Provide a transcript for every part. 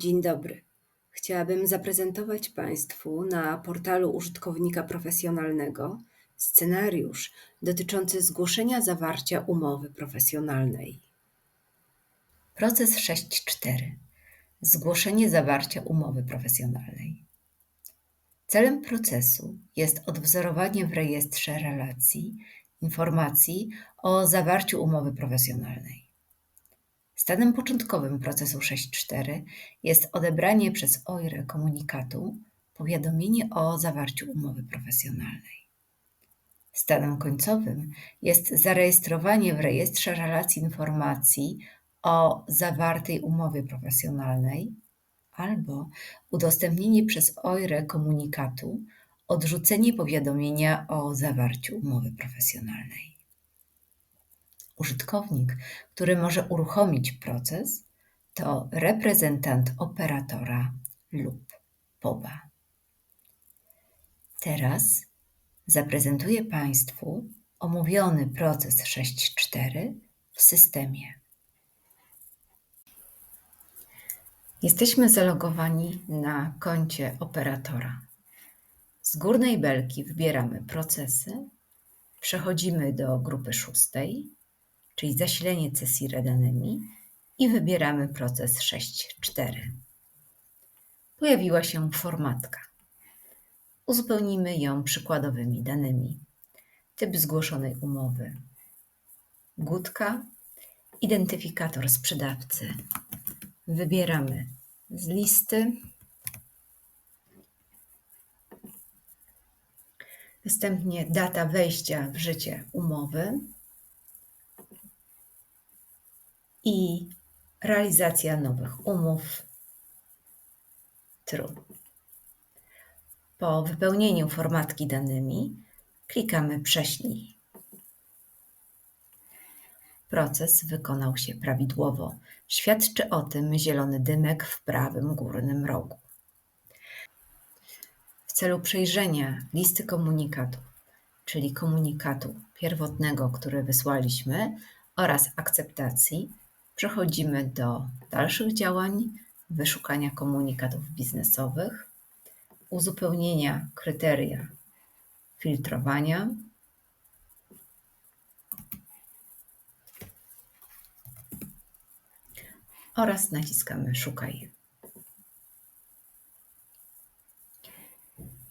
Dzień dobry. Chciałabym zaprezentować Państwu na portalu użytkownika profesjonalnego scenariusz dotyczący zgłoszenia zawarcia umowy profesjonalnej. Proces 6.4. Zgłoszenie zawarcia umowy profesjonalnej. Celem procesu jest odwzorowanie w rejestrze relacji informacji o zawarciu umowy profesjonalnej. Stanem początkowym procesu 6.4 jest odebranie przez OIRE komunikatu powiadomienie o zawarciu umowy profesjonalnej. Stanem końcowym jest zarejestrowanie w rejestrze relacji informacji o zawartej umowie profesjonalnej albo udostępnienie przez OIRE komunikatu odrzucenie powiadomienia o zawarciu umowy profesjonalnej. Użytkownik, który może uruchomić proces, to reprezentant operatora lub POBA. Teraz zaprezentuję Państwu omówiony proces 6.4 w systemie. Jesteśmy zalogowani na koncie operatora. Z górnej belki wybieramy procesy, przechodzimy do grupy szóstej, czyli zasilenie CSIRE danymi i wybieramy proces 6.4. Pojawiła się formatka. Uzupełnimy ją przykładowymi danymi. Typ zgłoszonej umowy. Gutka. Identyfikator sprzedawcy. Wybieramy z listy. Następnie data wejścia w życie umowy i realizacja nowych umów. True. Po wypełnieniu formatki danymi klikamy Prześlij. Proces wykonał się prawidłowo. Świadczy o tym zielony dymek w prawym górnym rogu. W celu przejrzenia listy komunikatów, czyli komunikatu pierwotnego, który wysłaliśmy, oraz akceptacji, przechodzimy do dalszych działań, wyszukania komunikatów biznesowych, uzupełnienia kryteria filtrowania, oraz naciskamy Szukaj.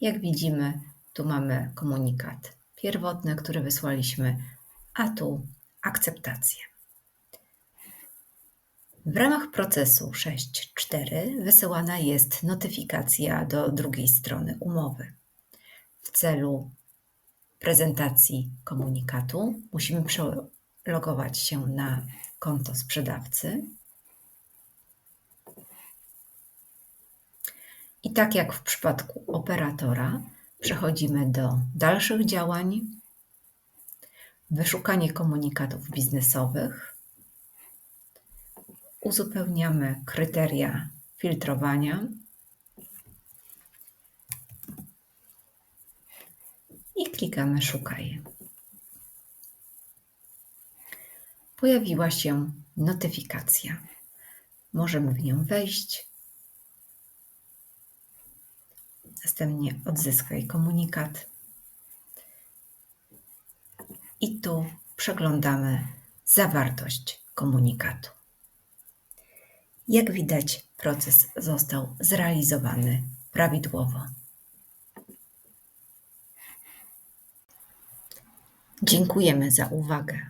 Jak widzimy, tu mamy komunikat pierwotny, który wysłaliśmy, a tu akceptację. W ramach procesu 6.4 wysyłana jest notyfikacja do drugiej strony umowy. W celu prezentacji komunikatu musimy przelogować się na konto sprzedawcy. I tak jak w przypadku operatora, przechodzimy do dalszych działań, wyszukanie komunikatów biznesowych uzupełniamy kryteria filtrowania i klikamy Szukaj. Pojawiła się notyfikacja. Możemy w nią wejść. Następnie odzyskaj komunikat. I tu przeglądamy zawartość komunikatu. Jak widać, proces został zrealizowany prawidłowo. Dziękujemy za uwagę.